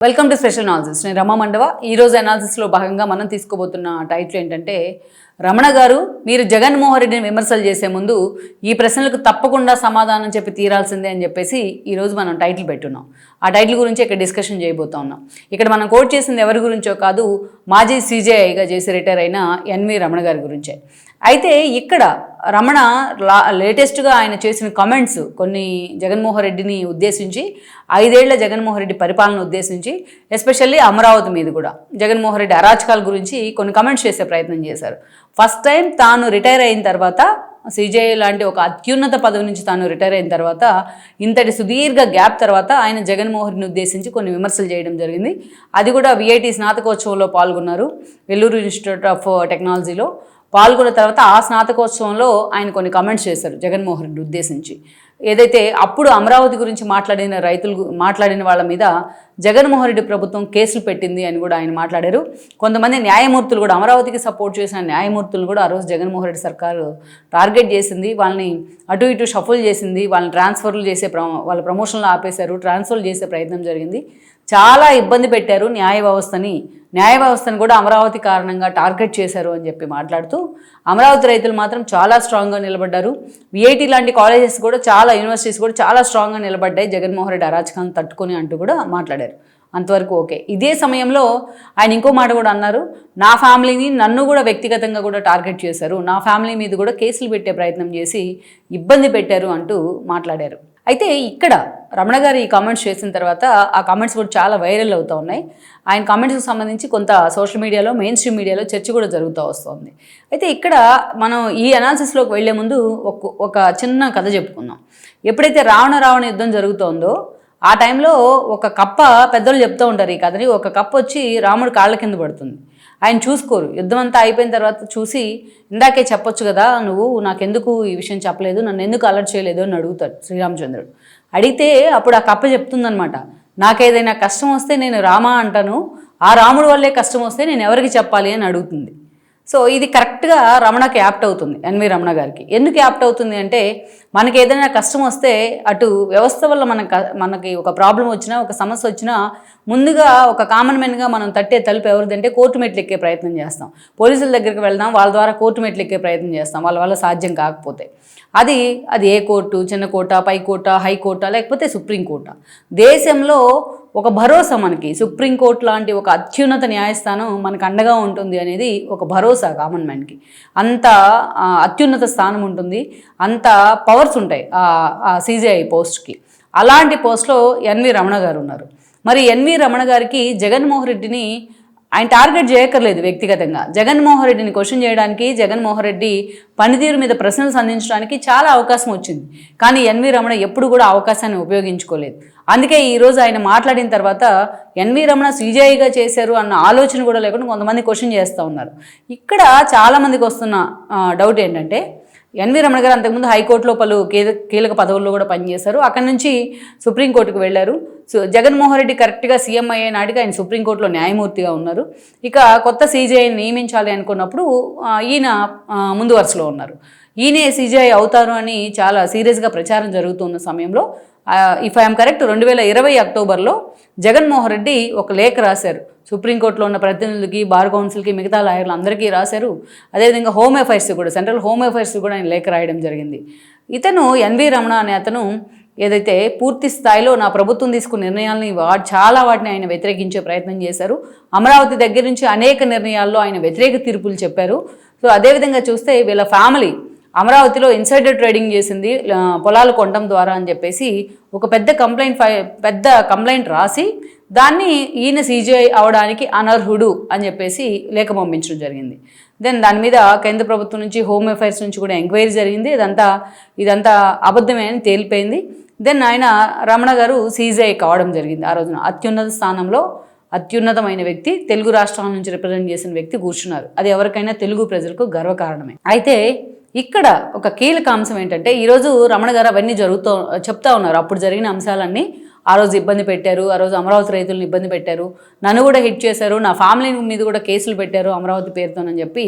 Welcome to special analysis నేను రమా మండవ. ఈ రోజు అనాలిసిస్లో భాగంగా మనం తీసుకోబోతున్న టైటిల్ ఏంటంటే రమణ గారు మీరు జగన్మోహన్ రెడ్డిని విమర్శలు చేసే ముందు ఈ ప్రశ్నలకు తప్పకుండా సమాధానం చెప్పి తీరాల్సిందే అని చెప్పేసి ఈరోజు మనం టైటిల్ పెట్టున్నాం. ఆ టైటిల్ గురించి ఇక్కడ డిస్కషన్ చేయబోతా ఉన్నాం. ఇక్కడ మనం కోట్ చేసింది ఎవరి గురించో కాదు మాజీ సీజేఐగా చేసి రిటైర్ అయిన ఎన్వి రమణ గారి గురించే. అయితే ఇక్కడ రమణ లా లేటెస్ట్గా ఆయన చేసిన కమెంట్స్ కొన్ని జగన్మోహన్ రెడ్డిని ఉద్దేశించి ఐదేళ్ళ జగన్మోహన్ రెడ్డి పరిపాలన ఉద్దేశించి ఎస్పెషల్లీ అమరావతి మీద కూడా జగన్మోహన్ రెడ్డి అరాచకాల గురించి కొన్ని కమెంట్స్ చేసే ప్రయత్నం చేశారు. ఫస్ట్ టైం తాను రిటైర్ అయిన తర్వాత సిజేఐ లాంటి ఒక అత్యున్నత పదవి నుంచి తాను రిటైర్ అయిన తర్వాత ఇంతటి సుదీర్ఘ గ్యాప్ తర్వాత ఆయన జగన్మోహన్ ఉద్దేశించి కొన్ని విమర్శలు చేయడం జరిగింది. అది కూడా విఐటి స్నాతకోత్సవంలో పాల్గొన్నారు. వెల్లూరు ఇన్స్టిట్యూట్ ఆఫ్ టెక్నాలజీలో. పాల్గొన్న తర్వాత ఆ స్నాతకోత్సవంలో ఆయన కొన్ని కమెంట్స్ చేశారు జగన్మోహన్ రెడ్డి ఉద్దేశించి. ఏదైతే అప్పుడు అమరావతి గురించి మాట్లాడిన రైతులు మాట్లాడిన వాళ్ళ మీద జగన్మోహన్ రెడ్డి ప్రభుత్వం కేసులు పెట్టింది అని కూడా ఆయన మాట్లాడారు. కొంతమంది న్యాయమూర్తులు కూడా అమరావతికి సపోర్ట్ చేసిన న్యాయమూర్తులు కూడా ఆ రోజు జగన్మోహన్ రెడ్డి సర్కారు టార్గెట్ చేసింది. వాళ్ళని అటు ఇటు షఫుల్ చేసింది. వాళ్ళని ట్రాన్స్ఫర్లు చేసే ప్ర వాళ్ళ ప్రమోషన్లు ఆపేశారు. ట్రాన్స్ఫర్లు చేసే ప్రయత్నం జరిగింది. చాలా ఇబ్బంది పెట్టారు న్యాయ వ్యవస్థని. న్యాయ వ్యవస్థను కూడా అమరావతి కారణంగా టార్గెట్ చేశారు అని చెప్పి మాట్లాడుతూ అమరావతి రైతులు మాత్రం చాలా స్ట్రాంగ్గా నిలబడ్డారు. విఐటి లాంటి కాలేజెస్ కూడా చాలా యూనివర్సిటీస్ కూడా చాలా స్ట్రాంగ్గా నిలబడ్డాయి. జగన్మోహన్ రెడ్డి అరాచకాన్ని తట్టుకొని అంటూ కూడా మాట్లాడారు. అంతవరకు ఓకే. ఇదే సమయంలో ఆయన ఇంకో మాట కూడా అన్నారు నా ఫ్యామిలీని నన్ను కూడా వ్యక్తిగతంగా కూడా టార్గెట్ చేశారు. నా ఫ్యామిలీ మీద కూడా కేసులు పెట్టే ప్రయత్నం చేసి ఇబ్బంది పెట్టారు అంటూ మాట్లాడారు. అయితే ఇక్కడ రమణ గారు ఈ కామెంట్స్ చేసిన తర్వాత ఆ కామెంట్స్ కూడా చాలా వైరల్ అవుతూ ఉన్నాయి. ఆయన కామెంట్స్కి సంబంధించి కొంత సోషల్ మీడియాలో మెయిన్ స్ట్రీమ్ మీడియాలో చర్చ కూడా జరుగుతూ వస్తుంది. అయితే ఇక్కడ మనం ఈ అనాలిసిస్లోకి వెళ్ళే ముందు ఒక ఒక చిన్న కథ చెప్పుకుందాం. ఎప్పుడైతే రావణ రావణ యుద్ధం జరుగుతోందో ఆ టైంలో ఒక కప్ప పెద్దలు చెప్తూ ఉంటారు ఈ కథని. ఒక కప్ప వచ్చి రాముడు కాళ్ళ కింద పడుతుంది. ఆయన చూసుకోరు. యుద్ధం అంతా అయిపోయిన తర్వాత చూసి ఇందాకే చెప్పొచ్చు కదా నువ్వు నాకెందుకు ఈ విషయం చెప్పలేదు నన్ను ఎందుకు అలర్ట్ చేయలేదు? అని అడుగుతాడు శ్రీరామచంద్రుడు. అడిగితే అప్పుడు ఆ కప్ప చెప్తుందనమాట నాకేదైనా కష్టం వస్తే నేను రామా అంటాను ఆ రాముడి వల్లే కష్టం వస్తే నేను ఎవరికి చెప్పాలి? అని అడుగుతుంది. సో ఇది కరెక్ట్గా రమణకి యాప్ట్ అవుతుంది ఎన్వి రమణ గారికి. ఎందుకు యాప్ట్ అవుతుంది అంటే మనకి ఏదైనా కష్టం వస్తే అటు వ్యవస్థ వల్ల మన మనకి ఒక ప్రాబ్లం వచ్చినా ఒక సమస్య వచ్చినా ముందుగా ఒక కామన్ మెన్గా మనం తట్టే తలుపు ఎవరిదంటే కోర్టు మెట్లు ఎక్కే ప్రయత్నం చేస్తాం. పోలీసుల దగ్గరికి వెళ్దాం వాళ్ళ ద్వారా కోర్టు మెట్లు ఎక్కే ప్రయత్నం చేస్తాం వాళ్ళ వల్ల సాధ్యం కాకపోతే. అది అది ఏ కోర్టు? చిన్న కోట పై కోట హైకోర్ట లేకపోతే సుప్రీంకోర్ట దేశంలో ఒక భరోసా మనకి. సుప్రీంకోర్టు లాంటి ఒక అత్యున్నత న్యాయస్థానం మనకు అండగా ఉంటుంది అనేది ఒక భరోసా కామన్ మ్యాన్కి అంత అత్యున్నత స్థానం ఉంటుంది. అంత పవర్స్ ఉంటాయి ఆ సీజీఐ పోస్ట్కి అలాంటి పోస్ట్లో ఎన్వి రమణ గారు ఉన్నారు. మరి ఎన్వి రమణ గారికి జగన్మోహన్ రెడ్డిని ఆయన టార్గెట్ చేయక్కర్లేదు వ్యక్తిగతంగా. జగన్మోహన్ రెడ్డిని క్వశ్చన్ చేయడానికి జగన్మోహన్ రెడ్డి పనితీరు మీద ప్రశ్నలు సంధించడానికి చాలా అవకాశం వచ్చింది. కానీ ఎన్వి రమణ ఎప్పుడు కూడా అవకాశాన్ని ఉపయోగించుకోలేదు. అందుకే ఈరోజు ఆయన మాట్లాడిన తర్వాత ఎన్వి రమణ సీజేఐగా చేశారు అన్న ఆలోచన కూడా లేకుండా కొంతమంది క్వశ్చన్ చేస్తూ ఉన్నారు. ఇక్కడ చాలామందికి వస్తున్న డౌట్ ఏంటంటే ఎన్వి రమణ గారు అంతకుముందు హైకోర్టులో పలు కీలక కీలక పదవుల్లో కూడా పనిచేశారు. అక్కడి నుంచి సుప్రీంకోర్టుకు వెళ్ళారు. సో జగన్మోహన్ రెడ్డి కరెక్ట్గా సీఎం అయ్యే నాటికి ఆయన సుప్రీంకోర్టులో న్యాయమూర్తిగా ఉన్నారు. ఇక కొత్త సీజీఐని నియమించాలి అనుకున్నప్పుడు ఈయన ముందు వరుసలో ఉన్నారు. ఈయనే సీజీఐ అవుతారు అని చాలా సీరియస్గా ప్రచారం జరుగుతున్న సమయంలో ఇఫ్ ఐఎమ్ కరెక్ట్ రెండు వేల ఇరవై అక్టోబర్లో జగన్మోహన్ రెడ్డి ఒక లేఖ రాశారు. సుప్రీంకోర్టులో ఉన్న ప్రతినిధులకి బార్ కౌన్సిల్కి మిగతా లాయర్లు అందరికీ రాశారు. అదేవిధంగా హోమ్ అఫైర్స్ కూడా సెంట్రల్ హోమ్ అఫైర్స్ కూడా ఆయన లేఖ రాయడం జరిగింది. ఇతను ఎన్వి రమణ అనే అతను ఏదైతే పూర్తి స్థాయిలో నా ప్రభుత్వం తీసుకున్న నిర్ణయాలని వా చాలా వాటిని ఆయన వ్యతిరేకించే ప్రయత్నం చేశారు. అమరావతి దగ్గర నుంచి అనేక నిర్ణయాల్లో ఆయన వ్యతిరేక తీర్పులు చెప్పారు. సో అదేవిధంగా చూస్తే వీళ్ళ ఫ్యామిలీ అమరావతిలో ఇన్సైడర్ ట్రేడింగ్ చేసింది పొలాలు కొనడం ద్వారా అని చెప్పేసి ఒక పెద్ద కంప్లైంట్ ఫై పెద్ద కంప్లైంట్ రాసి దాన్ని ఈయన సీజీఐ అవడానికి అనర్హుడు అని చెప్పేసి లేఖ పంపించడం జరిగింది. దెన్ దాని మీద కేంద్ర ప్రభుత్వం నుంచి హోమ్ అఫైర్స్ నుంచి కూడా ఎంక్వైరీ జరిగింది. ఇదంతా ఇదంతా అబద్ధమే అని తేలిపోయింది. దెన్ ఆయన రమణ గారు సీజీఐ కావడం జరిగింది ఆ రోజున. అత్యున్నత స్థానంలో అత్యున్నతమైన వ్యక్తి తెలుగు రాష్ట్రాల నుంచి రిప్రజెంట్ చేసిన వ్యక్తి కూర్చున్నారు. అది ఎవరికైనా తెలుగు ప్రజలకు గర్వకారణమే. అయితే ఇక్కడ ఒక కీలక అంశం ఏంటంటే ఈరోజు రమణ గారు అవన్నీ జరుగుతూ చెప్తా ఉన్నారు. అప్పుడు జరిగిన అంశాలన్నీ ఆ రోజు ఇబ్బంది పెట్టారు. ఆ రోజు అమరావతి రైతులను ఇబ్బంది పెట్టారు. నన్ను కూడా హిట్ చేశారు. నా ఫ్యామిలీ మీద కూడా కేసులు పెట్టారు అమరావతి పేరుతోనని చెప్పి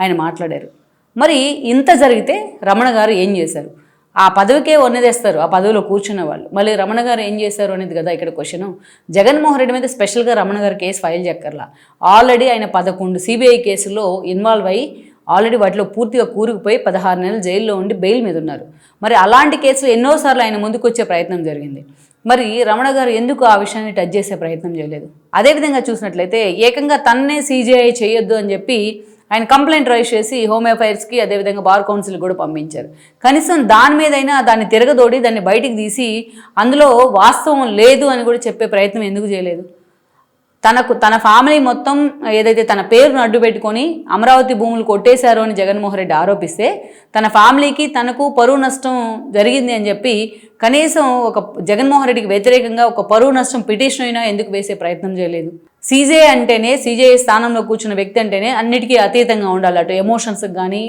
ఆయన మాట్లాడారు. మరి ఇంత జరిగితే రమణ గారు ఏం చేశారు? ఆ పదవికే వన్నదేస్తారు. ఆ పదవిలో కూర్చున్న వాళ్ళు. మళ్ళీ రమణ గారు ఏం చేశారు అనేది కదా ఇక్కడ క్వశ్చన్ జగన్మోహన్ రెడ్డి మీద స్పెషల్గా రమణ గారు కేసు ఫైల్ చేయక్కర్లా ఆల్రెడీ ఆయన పదకొండు సిబిఐ కేసులో ఇన్వాల్వ్ అయ్యి ఆల్రెడీ వాటిలో పూర్తిగా కూరుకుపోయి పదహారు నెలలు జైల్లో ఉండి బెయిల్ మీద ఉన్నారు. మరి అలాంటి కేసులు ఎన్నోసార్లు ఆయన ముందుకొచ్చే ప్రయత్నం జరిగింది. మరి రమణ గారు ఎందుకు ఆ విషయాన్ని టచ్ చేసే ప్రయత్నం చేయలేదు? అదేవిధంగా చూసినట్లయితే ఏకంగా తన్నే సీజీఐ చేయొద్దు అని చెప్పి ఆయన కంప్లైంట్ రైజ్ చేసి హోమ్ అఫైర్స్కి అదేవిధంగా బార్ కౌన్సిల్ కూడా పంపించారు. కనీసం దాని మీదైనా దాన్ని తిరగదోడి దాన్ని బయటికి తీసి అందులో వాస్తవం లేదు అని కూడా చెప్పే ప్రయత్నం ఎందుకు చేయలేదు? తనకు తన ఫ్యామిలీ మొత్తం ఏదైతే తన పేరును అడ్డు పెట్టుకొని అమరావతి భూములు కొట్టేశారు అని జగన్మోహన్ రెడ్డి ఆరోపిస్తే తన ఫ్యామిలీకి తనకు పరువు నష్టం జరిగింది అని చెప్పి కనీసం ఒక జగన్మోహన్ రెడ్డికి వ్యతిరేకంగా ఒక పరువు నష్టం పిటిషన్ అయినా ఎందుకు వేసే ప్రయత్నం చేయలేదు. సీజే అంటేనే సీజే స్థానంలో కూర్చున్న వ్యక్తి అంటేనే అన్నిటికీ అతీతంగా ఉండాలి. అటు ఎమోషన్స్కి కానీ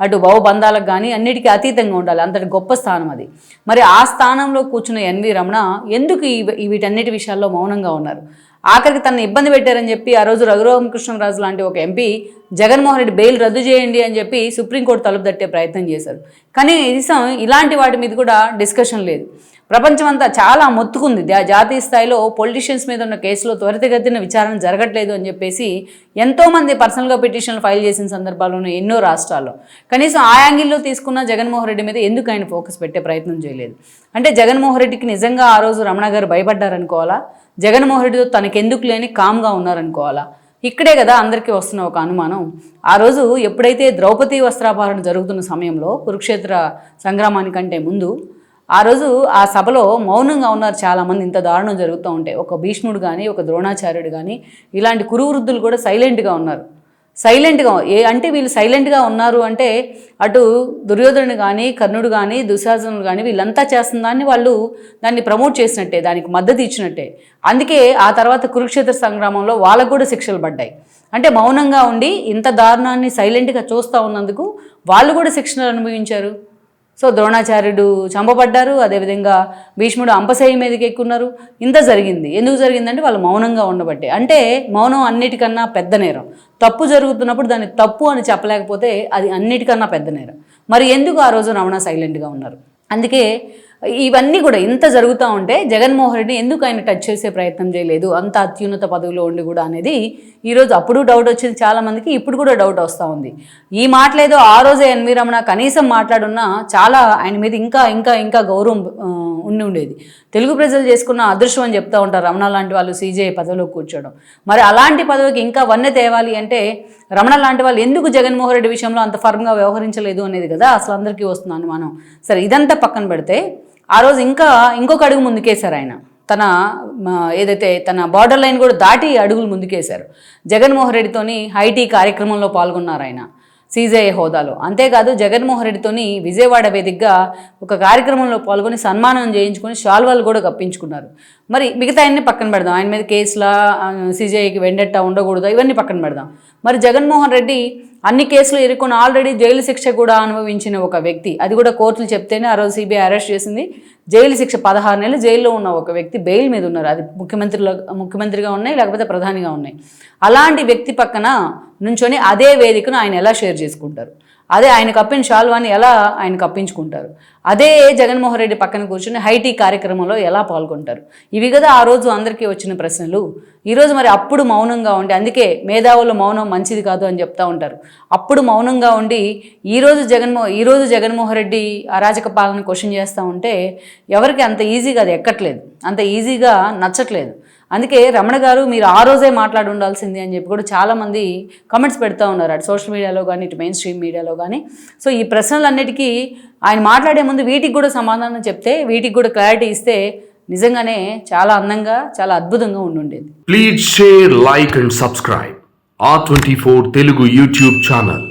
అటు భావబంధాలకు కానీ అన్నిటికీ అతీతంగా ఉండాలి. అంతటి గొప్ప స్థానం అది. మరి ఆ స్థానంలో కూర్చున్న ఎన్వి రమణ ఎందుకు ఈ వీటన్నిటి విషయాల్లో మౌనంగా ఉన్నారు? ఆఖరికి తనను ఇబ్బంది పెట్టారని చెప్పి ఆ రోజు రఘురామకృష్ణరాజు లాంటి ఒక ఎంపీ జగన్మోహన్ రెడ్డి బెయిల్ రద్దు చేయండి అని చెప్పి సుప్రీంకోర్టు తలుపు తట్టే ప్రయత్నం చేశారు. కానీ నిజం ఇలాంటి వాటి మీద కూడా డిస్కషన్ లేదు. ప్రపంచం అంతా చాలా మొత్తుకుంది. జాతీయ స్థాయిలో పొలిటీషియన్స్ మీద ఉన్న కేసులో త్వరితగతిన విచారణ జరగట్లేదు అని చెప్పేసి ఎంతోమంది పర్సనల్గా పిటిషన్లు ఫైల్ చేసిన సందర్భాల్లోనూ ఎన్నో రాష్ట్రాల్లో. కనీసం ఆ యాంగిల్లో తీసుకున్న జగన్మోహన్ రెడ్డి మీద ఎందుకు ఆయన ఫోకస్ పెట్టే ప్రయత్నం చేయలేదు? అంటే జగన్మోహన్ రెడ్డికి నిజంగా ఆ రోజు రమణ గారు భయపడ్డారనుకోవాలా? జగన్మోహన్ రెడ్డితో తనకెందుకు లేని కామ్గా ఉన్నారనుకోవాలా? ఇక్కడే కదా అందరికీ వస్తున్న ఒక అనుమానం. ఆ రోజు ఎప్పుడైతే ద్రౌపది వస్త్రాపహరణ జరుగుతున్న సమయంలో కురుక్షేత్ర సంగ్రామానికంటే ముందు ఆ రోజు ఆ సభలో మౌనంగా ఉన్నారు చాలామంది. ఇంత దారుణం జరుగుతూ ఉంటే ఒక భీష్ముడు కానీ ఒక ద్రోణాచార్యుడు కానీ ఇలాంటి కురువృద్ధులు కూడా సైలెంట్గా ఉన్నారు. సైలెంట్గా ఏ అంటే వీళ్ళు సైలెంట్గా ఉన్నారు అంటే అటు దుర్యోధనుడు కానీ కర్ణుడు కానీ దుశ్శాసనుడు కానీ వీళ్ళంతా చేస్తున్న దాన్ని వాళ్ళు దాన్ని ప్రమోట్ చేసినట్టే దానికి మద్దతు ఇచ్చినట్టే. అందుకే ఆ తర్వాత కురుక్షేత్ర సంగ్రామంలో వాళ్ళకు కూడా శిక్షలు పడ్డాయి. అంటే మౌనంగా ఉండి ఇంత దారుణాన్ని సైలెంట్గా చూస్తూ ఉన్నందుకు వాళ్ళు కూడా శిక్షణలు అనుభవించారు. సో ద్రోణాచార్యుడు చంపబడ్డారు అదేవిధంగా భీష్ముడు అంపశయ్య మీదకి ఎక్కున్నారు. ఇంత జరిగింది. ఎందుకు జరిగిందంటే వాళ్ళు మౌనంగా ఉండబట్టే. అంటే మౌనం అన్నిటికన్నా పెద్ద నేరం. తప్పు జరుగుతున్నప్పుడు దాన్ని తప్పు అని చెప్పలేకపోతే అది అన్నిటికన్నా పెద్ద నేరం. మరి ఎందుకు ఆ రోజు రమణ సైలెంట్గా ఉన్నారు? అందుకే ఇవన్నీ కూడా ఇంత జరుగుతూ ఉంటే జగన్మోహన్ రెడ్డి ఎందుకు ఆయన టచ్ చేసే ప్రయత్నం చేయలేదు? అంత అత్యున్నత పదవిలో ఉండి కూడా అనేది ఈరోజు అప్పుడు డౌట్ వచ్చింది చాలామందికి ఇప్పుడు కూడా డౌట్ వస్తూ ఉంది. ఈ మాటలేదో ఆ రోజే ఎన్వి రమణ కనీసం మాట్లాడున్నా చాలా ఆయన మీద ఇంకా ఇంకా ఇంకా గౌరవం ఉండి ఉండేది. తెలుగు ప్రజలు చేసుకున్న అదృష్టం అని చెప్తూ ఉంటారు రమణ లాంటి వాళ్ళు సీజేఐ పదవిలో కూర్చోవడం మరి అలాంటి పదవికి ఇంకా వన్నె తేవాలి అంటే రమణ లాంటి వాళ్ళు ఎందుకు జగన్మోహన్ రెడ్డి విషయంలో అంత ఫర్మ్గా వ్యవహరించలేదు అనేది కదా అసలు అందరికీ వస్తున్నాను మనం. సరే ఇదంతా పక్కన పెడితే ఆ రోజు ఇంకా ఇంకొక అడుగు ముందుకేశారు ఆయన. తన ఏదైతే తన బార్డర్ లైన్ కూడా దాటి అడుగులు ముందుకేశారు. జగన్మోహన్ రెడ్డితోని హైటీ కార్యక్రమంలో పాల్గొన్నారు ఆయన సీజేఏ హోదాలో. అంతేకాదు జగన్మోహన్ రెడ్డితోని విజయవాడ వేదికగా ఒక కార్యక్రమంలో పాల్గొని సన్మానం చేయించుకొని షాల్వాలు కూడా కప్పించుకున్నారు. మరి మిగతా అన్ని పక్కన పెడదాం. ఆయన మీద కేసులా సీజేఐకి వెండెట్ట ఉండకూడదు? ఇవన్నీ పక్కన పెడదాం. మరి జగన్మోహన్ రెడ్డి అన్ని కేసులు ఎదుర్కొని ఆల్రెడీ జైలు శిక్ష కూడా అనుభవించిన ఒక వ్యక్తి. అది కూడా కోర్టులు చెప్తేనే ఆ రోజు సిబిఐ అరెస్ట్ చేసింది. జైలు శిక్ష పదహారు నెలలు జైల్లో ఉన్న ఒక వ్యక్తి బెయిల్ మీద ఉన్నారు. అది ముఖ్యమంత్రిలో ముఖ్యమంత్రిగా ఉన్నాయి లేకపోతే ప్రధానిగా ఉన్నాయి. అలాంటి వ్యక్తి పక్కన నుంచొని అదే వేదికను ఆయన ఎలా షేర్ చేసుకుంటారు? అదే ఆయన కప్పిన షాల్వాని ఎలా ఆయన కప్పించుకుంటారు? అదే జగన్మోహన్ రెడ్డి పక్కన కూర్చుని హైటీ కార్యక్రమంలో ఎలా పాల్గొంటారు? ఇవి కదా ఆ రోజు అందరికీ వచ్చిన ప్రశ్నలు. ఈరోజు మరి అప్పుడు మౌనంగా ఉండి అందుకే మేధావుల మౌనం మంచిది కాదు అని చెప్తా ఉంటారు. అప్పుడు మౌనంగా ఉండి ఈరోజు జగన్మో ఈరోజు జగన్మోహన్ రెడ్డి అరాజక పాలన క్వశ్చన్ చేస్తూ ఉంటే ఎవరికి అంత ఈజీగా అది ఎక్కట్లేదు. అంత ఈజీగా నచ్చట్లేదు. అందుకే రమణ గారు మీరు ఆ రోజే మాట్లాడి ఉండాల్సింది అని చెప్పి కూడా చాలామంది కమెంట్స్ పెడతా ఉన్నారు. అటు సోషల్ మీడియాలో కానీ ఇటు మెయిన్ స్ట్రీమ్ మీడియాలో కానీ సో ఈ ప్రశ్నలన్నిటికీ ఆయన మాట్లాడే ముందు వీటికి కూడా సమాధానం చెప్తే వీటికి కూడా క్లారిటీ ఇస్తే నిజంగానే చాలా అందంగా చాలా అద్భుతంగా ఉండుండేది. Please share like and subscribe ఆ twenty four Telugu YouTube channel